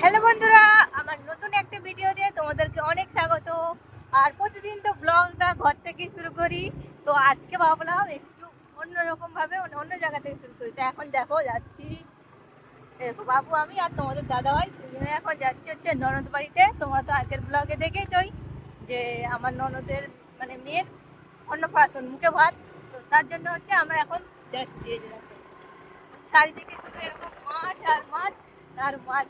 Hello বন্ধুরা, আমার নতুন একটা ভিডিও দিয়ে তোমাদেরকে অনেক স্বাগত। আর প্রতিদিন তো ব্লগটা ঘর থেকে শুরু করি, তো আজকে ভাবলাম একটু অন্যরকমভাবে মানে অন্য জায়গা থেকে শুরু করি। তো এখন দেখো, যাচ্ছি। দেখো বাবু, আমি আর তোমাদের দাদা ভাই দুজনে এখন যাচ্ছি হচ্ছে ননদ বাড়িতে। তোমরা তো আগের ব্লগে দেখেছই যে আমার ননদের মানে মেয়ের অন্নপ্রাশন, মুখে ভাত। তো তার জন্য হচ্ছে আমরা এখন যাচ্ছি এই জায়গাতে চারিদিকে শুধু এরকম মাঠ আর মাঠ আর মাঠ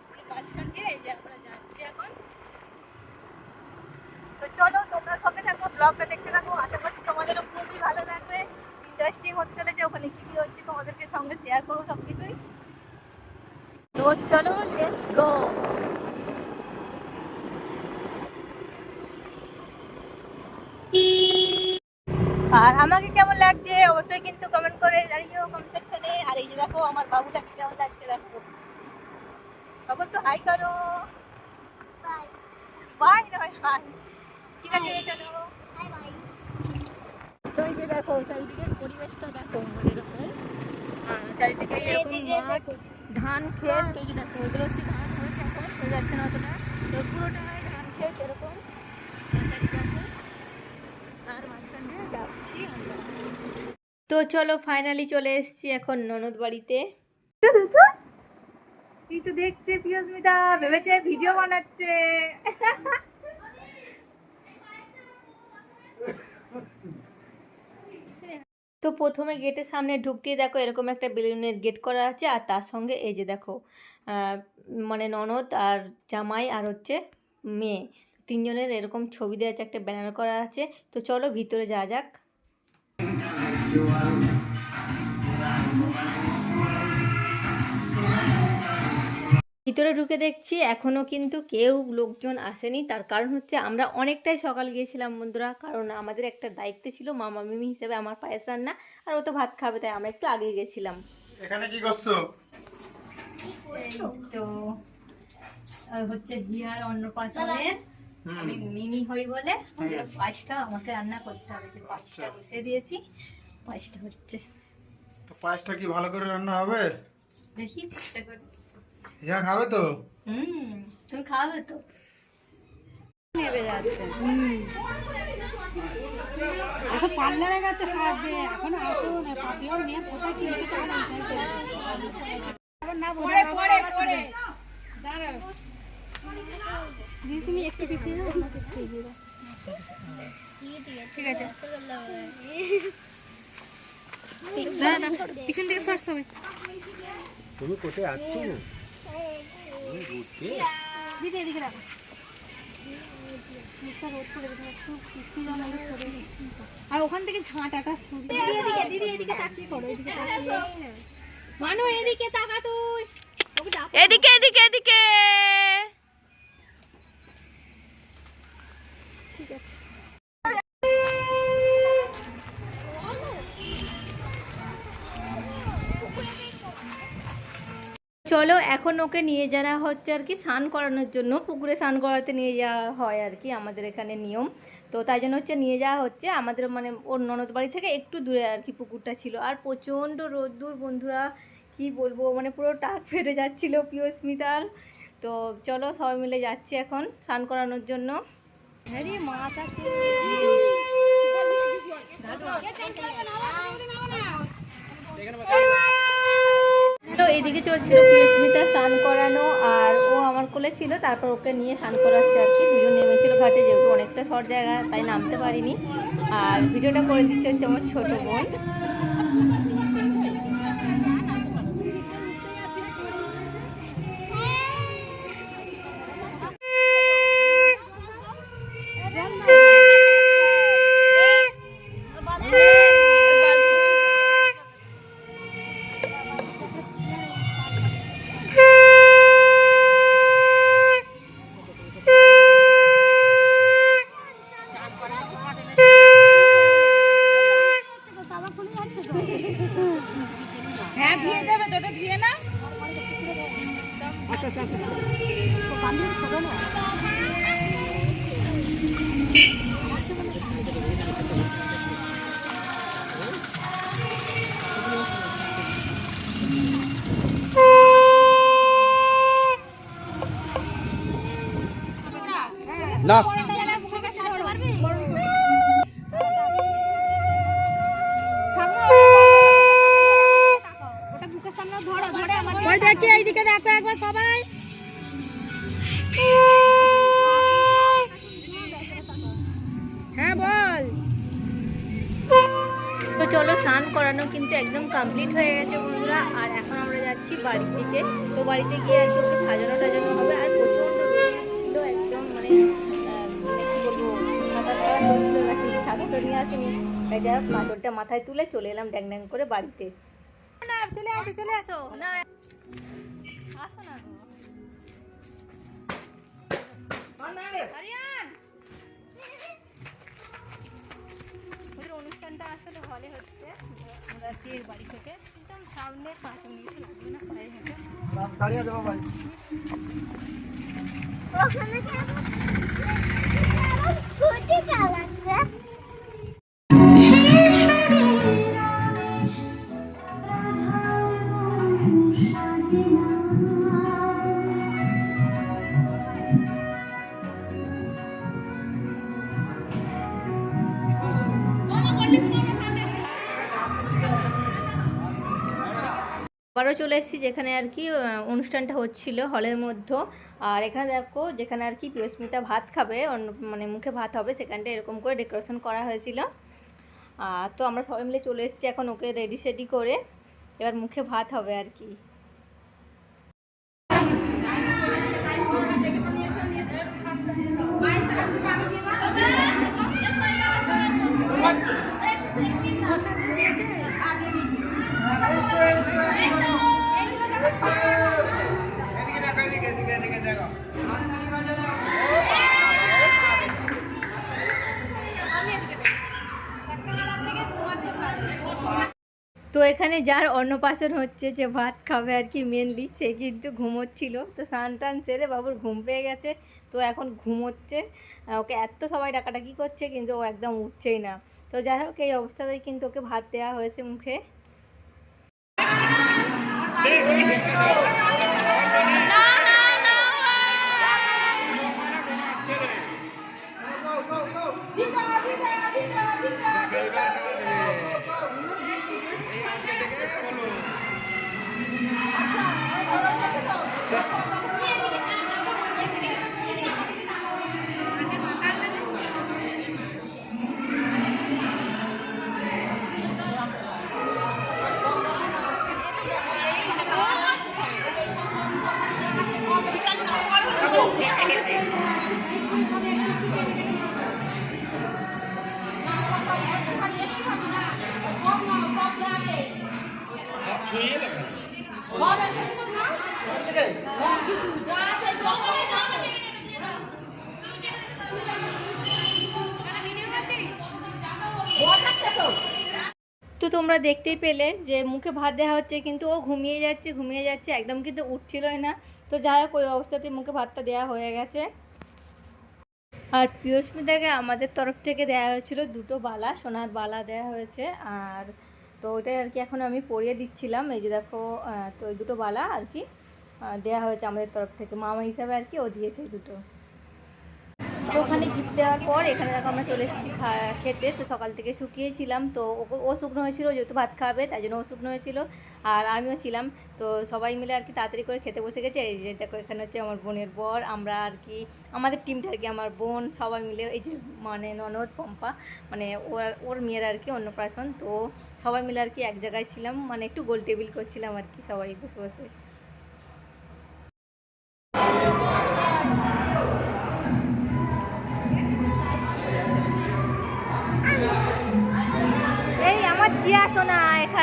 আর আমাকে কেমন লাগছে, অবশ্যই কিন্তু কমেন্ট করে জানিও কমেন্ট সেকশনে আর এই যে দেখো, আমার বাবুটাকে কেমন লাগছে, দেখো। বাবু একটু হাই করো বাই নয় হাই ঠিক আছে চলো তো এই যে দেখো চারিদিকের পরিবেশটা দেখো এরকম। চারিদিকে এরকম মাঠ ধান ক্ষেত এই দেখো এগুলো হচ্ছে ধান হয়েছে এখন হয়ে যাচ্ছে না অতটা। তো পুরোটাই ধান ক্ষেত এরকম। আর মাঝখান দিয়ে যাচ্ছি আমরা। তো চলো ফাইনালি চলে এসেছি এখন ননদ বাড়িতে তো দেখছে পিয়স্মিতা, ভেবেছে ভিডিও বানাচ্ছে। তো প্রথমে গেটের সামনে ঢুকতেই দেখো এরকম একটা বেলুনের গেট করা আছে, আর তার সঙ্গে এই যে দেখো মানে ননদ আর জামাই আর হচ্ছে মেয়ে। তিনজনের এরকম ছবি দেওয়া আছে, একটা ব্যানার করা আছে। তো চলো ভিতরে যাওয়া যাক। ভিতরে ঢুকে দেখছি এখনও কিন্তু কেউ লোকজন আসেনি। তার কারণ হচ্ছে আমরা অনেকটাই সকাল গিয়েছিলাম বন্ধুরা কারণ আমাদের একটা দায়িত্ব ছিল মামা মিমি হিসেবে আমার পায়েস রান্না আর ও তো ভাত খাবে তাই আমরা একটু আগে গেছিলাম। এখানে কি করছ? তো আর হচ্ছে বিহার অন্নপ্রাশনের আমি মিমি হই বলে পায়েসটা আমাকে রান্না করতে হবে যে পায়েসটা আচ্ছা। বসে দিয়েছি পায়েসটা হচ্ছে। তো পায়েসটা কি ভালো করে রান্না হবে? দেখি চেষ্টা করি। খাবে তো? হুম তুমি খাওয়াবে তো। আসো পার্লারে গেছে সাহায্যে এখন আসুন পাপিও মেয়ে কোথায় কি লিখেছে এখন আবার না পরে পরে পরে তুমি একটু পিছিয়ে যাও আমাকে পিছিয়ে দাও। ঠিক আছে। দাঁড়া দাঁড়া পিছন দিকে সর সবাই। তুমি কোথায় আছো? দিদি এদিকে রাখো আর ওখান থেকে ঝাঁটাটা দিদি এদিকে দিদি এদিকে তাকিয়ে করো এদিকে মানু এদিকে তাকা তুই। এদিকে এদিকে এদিকে। চলো, এখন ওকে নিয়ে যাওয়া হচ্ছে আর কি স্নান করানোর জন্য, পুকুরে স্নান করাতে নিয়ে যাওয়া হয় আর কি আমাদের এখানে নিয়ম। তো তাই জন্য হচ্ছে নিয়ে যাওয়া হচ্ছে। আমাদের মানে ওর ননদ বাড়ি থেকে একটু দূরে আর কি পুকুরটা ছিল। আর প্রচণ্ড রোদ্দুর, বন্ধুরা, কি বলব মানে পুরো টাক ফেটে যাচ্ছিল প্রিয় স্মিতার। তো চলো, সবাই মিলে যাচ্ছি এখন স্নান করানোর জন্য। হ্যাঁ আছে তো এদিকে চলছিল প্রিয়স্মিতা স্নান করানো আর ও আমার কোলে ছিল, তারপর ওকে নিয়ে স্নান করাচ্ছে আর কি। দুজন নেমেছিল ঘাটে, যেহেতু অনেকটা শর্ট জায়গা, তাই নামতে পারিনি। আর ভিডিওটা করে দিচ্ছে হচ্ছে আমার ছোটো বোন। না। করানো কিন্তু একদম কমপ্লিট হয়ে গেছে বন্ধুরা। আর এখন আমরা যাচ্ছি বাড়ির দিকে। তো বাড়িতে গিয়ে আর কি ওকে সাজানো টাজানো হবে। আর প্রচণ্ড ছিল একদম মানে মানে বলব না কিন্তু তো নিয়ে আসিনি। তাই যাই হোক মাচলটা মাথায় তুলে চলে এলাম ড্যাং ড্যাং করে বাড়িতে। না চলে আসো চলে আসো। না আসো না হলে হচ্ছে আমরা তীর বাড়ি থেকে একদম সামনে পাঁচ মিনিট লাগবে না পায়ে হেঁটে দাঁড়িয়ে আবারও চলে এসেছি যেখানে আর কি অনুষ্ঠানটা হচ্ছিল হলের মধ্যে। আর এখানে দেখো, যেখানে আর কি প্রিয়স্মিতা ভাত খাবে, অন্য মানে মুখে ভাত হবে সেখানটা এরকম করে ডেকোরেশন করা হয়েছিল। তো আমরা সবাই মিলে চলে এসেছি এখন ওকে রেডি সেডি করে। এবার মুখে ভাত হবে আর কি। তো এখানে যার অন্নপ্রাশন হচ্ছে যে ভাত খাবে আর কি মেনলি সে কিন্তু ঘুমোচ্ছিল। তো স্নান টান সেরে বাবুর ঘুম পেয়ে গেছে। তো এখন ঘুমোচ্ছে। ওকে এত সবাই ডাকাডাকি করছে কিন্তু ও একদম উঠছেই না। তো যাই হোক, এই অবস্থাতেই কিন্তু ওকে ভাত দেওয়া হয়েছে মুখে। তো তোমরা দেখতেই পেলে যে মুখে ভাত দেওয়া হচ্ছে, কিন্তু ও ঘুমিয়ে যাচ্ছে ঘুমিয়ে যাচ্ছে, একদম কিন্তু উঠছিলই না। তো যাই হোক, ওই অবস্থাতে মুখে ভাতটা দেওয়া হয়ে গেছে। আর প্রিয়স্মিতাকে আমাদের তরফ থেকে দেওয়া হয়েছিল দুটো বালা, সোনার বালা দেওয়া হয়েছে। আর তো ওইটাই আর কি এখন আমি পরিয়ে দিচ্ছিলাম। এই যে দেখো তো ওই দুটো বালা আর কি। দেওয়া হয়েছে আমাদের তরফ থেকে। মামা হিসাবে আর কি ও দিয়েছে দুটো। তো ওখানে গিফট দেওয়ার পর এখানে দেখো আমরা চলে এসেছি খেতে। তো সকাল থেকে শুকিয়েছিলাম। তো ও শুকনো হয়েছিল, যেহেতু ভাত খাবে, তাই জন্য ও শুকনো হয়েছিল। আর আমিও ছিলাম। তো সবাই মিলে আর কি তাড়াতাড়ি করে খেতে বসে গেছে। এই যে দেখো, এখানে হচ্ছে আমার বোনের বর, আমরা আর কি, আমাদের টিমটা আর কি, আমার বোন, সবাই মিলে এই যে মানে ননদ, পম্পা মানে ওর ওর মেয়ের আর কি অন্নপ্রাশন। তো সবাই মিলে আর কি এক জায়গায় ছিলাম। মানে একটু গোল টেবিল করছিলাম আর কি সবাই বসে বসে।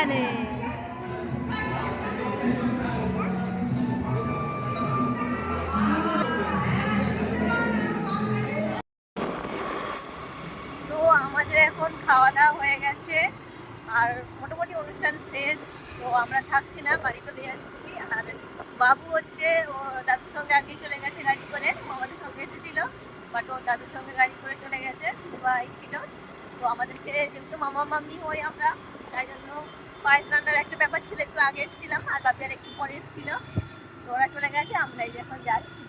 এখানে। তো আমাদের এখন খাওয়া দাওয়া হয়ে গেছে। আর মোটামুটি অনুষ্ঠান শেষ, তো আমরা থাকছি না, বাড়ি চলে যাচ্ছি। আর বাবু হচ্ছে, ও দাদুর সঙ্গে আগেই চলে গেছে গাড়ি করে আমাদের সঙ্গে এসেছিল বাট ও দাদুর সঙ্গে গাড়ি করে চলে গেছে ভাই ছিল। তো আমাদেরকে যেহেতু মামা, মাম্মি হই আমরা, তাই জন্য পায়েস রান্নার একটা ব্যাপার ছিল, একটু আগে এসেছিলাম আর বাপি আর একটু পরে এসেছিল। ওরা চলে গেছে, আমরা এখন যাচ্ছি।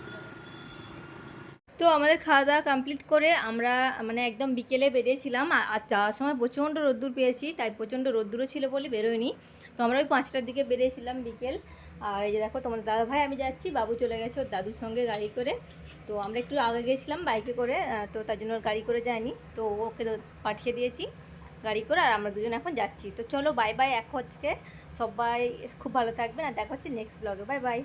তো আমাদের খাওয়া দাওয়া কমপ্লিট করে আমরা মানে একদম বিকেলে বেরিয়েছিলাম, আর যাওয়ার সময় প্রচণ্ড রোদ্দুর পেয়েছি, তাই প্রচণ্ড রোদ্দুরও ছিল বলে বেরোয়নি। তো আমরা ওই পাঁচটার দিকে বেরিয়েছিলাম বিকেল। আর এই যে দেখো তোমার দাদা ভাই আমি যাচ্ছি, বাবু চলে গেছে ওর দাদুর সঙ্গে গাড়ি করে। তো আমরা একটু আগে গেছিলাম বাইকে করে তো তার জন্য গাড়ি করে যায়নি, তো ওকে পাঠিয়ে দিয়েছি। গাড়ি করে আর আমরা দুজন এখন যাচ্ছি। তো চলো বাই বাই এক হচ্ছে। সবাই খুব ভালো থাকবেন আর দেখা হচ্ছে নেক্সট ব্লগে বাই বাই